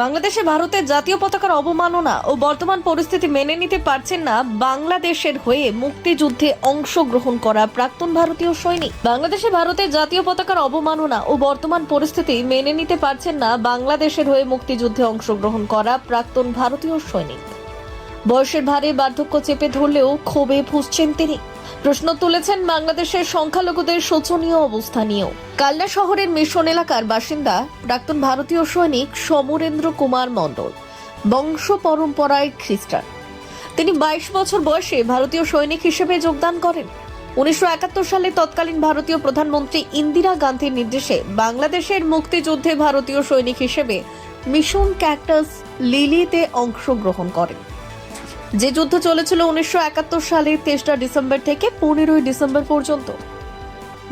বাংলাদেশে ভারতের জাতীয় পতাকার অবমাননা ও বর্তমান পরিস্থিতি মেনে নিতে পারছেন না বাংলাদেশের হয়ে মুক্তিযুদ্ধে অংশগ্রহণ করা প্রাক্তন ভারতীয় সৈনিক। বাংলাদেশে ভারতের জাতীয় পতাকার অবমাননা ও বর্তমান পরিস্থিতি মেনে নিতে পারছেন না বাংলাদেশের হয়ে মুক্তিযুদ্ধে অংশগ্রহণ করা প্রাক্তন ভারতীয় সৈনিক। বয়সের ভারে বার্ধক্য চেপে ধরলেও ক্ষোভে ফুসছেন তিনি। প্রশ্ন তুলেছেন বাংলাদেশের সংখ্যালঘুদের শোচনীয় অবস্থা নিয়েও। কাল্লা শহরের মিশন এলাকার বাসিন্দা প্রাক্তন ভারতীয় সৈনিক সমরেন্দ্র কুমার মণ্ডল, বংশ পরম্পরায় খ্রিস্টান। তিনি বাইশ বছর বয়সে ভারতীয় সৈনিক হিসেবে যোগদান করেন। উনিশশো একাত্তর সালে তৎকালীন ভারতীয় প্রধানমন্ত্রী ইন্দিরা গান্ধীর নির্দেশে বাংলাদেশের মুক্তিযুদ্ধে ভারতীয় সৈনিক হিসেবে মিশন ক্যাক্টাস লিলিতে অংশগ্রহণ করেন। যে যুদ্ধ চলেছিল উনিশশো একাত্তর সালের তেসরা ডিসেম্বর থেকে পনেরোই ডিসেম্বর পর্যন্ত।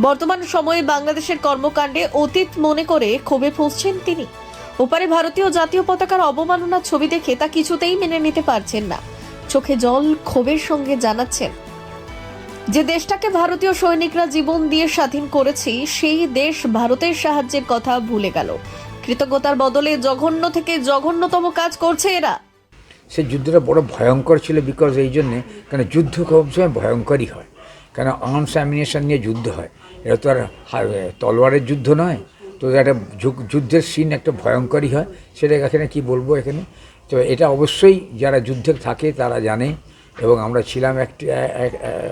বর্তমান সময়ে বাংলাদেশের কর্মকাণ্ডে অতীত মনে করে ক্ষোভে ফুসছেন তিনি। ওপারে ভারতীয় জাতীয় পতাকার অবমাননার ছবি দেখে তা কিছুতেই মেনে নিতে পারছেন না। চোখে জল ক্ষোভের সঙ্গে জানাচ্ছেন, যে দেশটাকে ভারতীয় সৈনিকরা জীবন দিয়ে স্বাধীন করেছি, সেই দেশ ভারতের সাহায্যের কথা ভুলে গেল। কৃতজ্ঞতার বদলে জঘন্য থেকে জঘন্যতম কাজ করছে এরা। সেই যুদ্ধটা বড় ভয়ঙ্কর ছিল বিকজ এই জন্যে, কেন যুদ্ধ খুব সময় ভয়ঙ্করই হয়। কেন আর্মস অ্যামিনেশন নিয়ে যুদ্ধ হয়। এটা তো আর তলোয়ারের যুদ্ধ নয়। তো একটা যুদ্ধের সিন একটা ভয়ঙ্করই হয়। সেটা এখানে কি বলব এখানে? তো এটা অবশ্যই যারা যুদ্ধে থাকে তারা জানে এবং আমরা ছিলাম একটি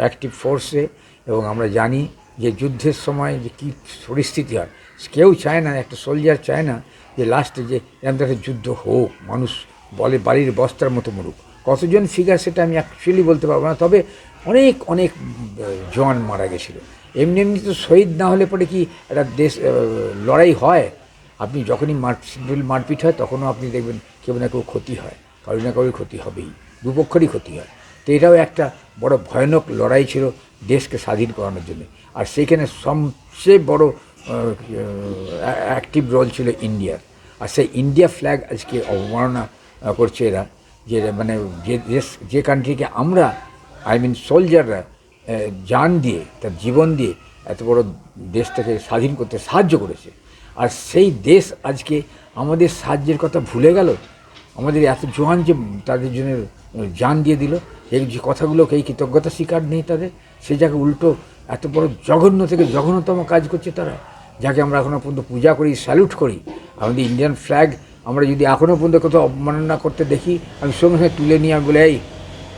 অ্যাক্টিভ ফোর্সে এবং আমরা জানি যে যুদ্ধের সময় যে কী পরিস্থিতি হয়। কেউ চায় না, একটা সোলজার চায় না যে লাস্টে যে এরকম একটা যুদ্ধ হোক, মানুষ বলে বাড়ির বস্তার মতো মরুক কতজন ফিগার সেটা আমি অ্যাকচুয়ালি বলতে পারব না, তবে অনেক অনেক জওয়ান মারা গেছিল। এমনি এমনি তো শহীদ না হলে পরে কি একটা দেশ লড়াই হয়? আপনি যখনই মারপিট মারপিট হয়, তখনও আপনি দেখবেন কেউ না কেউ ক্ষতি হয়। কারও না কারোর ক্ষতি হবেই, দুপক্ষেরই ক্ষতি হয়। তো এটাও একটা বড় ভয়ানক লড়াই ছিল দেশকে স্বাধীন করানোর জন্য। আর সেইখানে সবচেয়ে বড় অ্যাক্টিভ রোল ছিল ইন্ডিয়ার। আর সেই ইন্ডিয়া ফ্ল্যাগ আজকে অবমাননা করছে এরা। যে মানে যে দেশ যে কান্ট্রিকে আমরা আই মিন সোলজাররা জান দিয়ে, তার জীবন দিয়ে এত বড় দেশটাকে স্বাধীন করতে সাহায্য করেছে। আর সেই দেশ আজকে আমাদের সাহায্যের কথা ভুলে গেল। আমাদের এত জোয়ান যে তাদের জন্য জান দিয়ে দিল এই যে কথাগুলোকে এই কৃতজ্ঞতা স্বীকার নেই তাদের, সে জায়গায় উল্টো এত বড় জঘন্য থেকে জঘন্যতম কাজ করছে তারা, যাকে আমরা এখনও পর্যন্ত পূজা করি স্যালুট করি। আমাদের ইন্ডিয়ান ফ্ল্যাগ আমরা যদি এখনও পর্যন্ত কোথাও অবমাননা করতে দেখি, আমি সঙ্গে সঙ্গে তুলে নিয়ে আমি বলে, এই,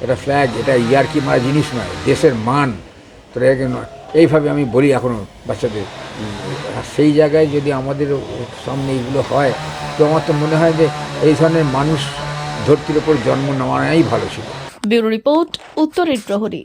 এটা ফ্ল্যাগ এটা ইয়ারকি মারা জিনিস নয়, দেশের মান। তোরা একে এইভাবে আমি বলি এখনও বাচ্চাদের। আর সেই জায়গায় যদি আমাদের সামনে এইগুলো হয়, তো আমার তো মনে হয় যে এই ধরনের মানুষ ধরতির ওপর জন্ম নেওয়াই ভালো ছিল। ব্যুরো রিপোর্ট, উত্তরের প্রহরী।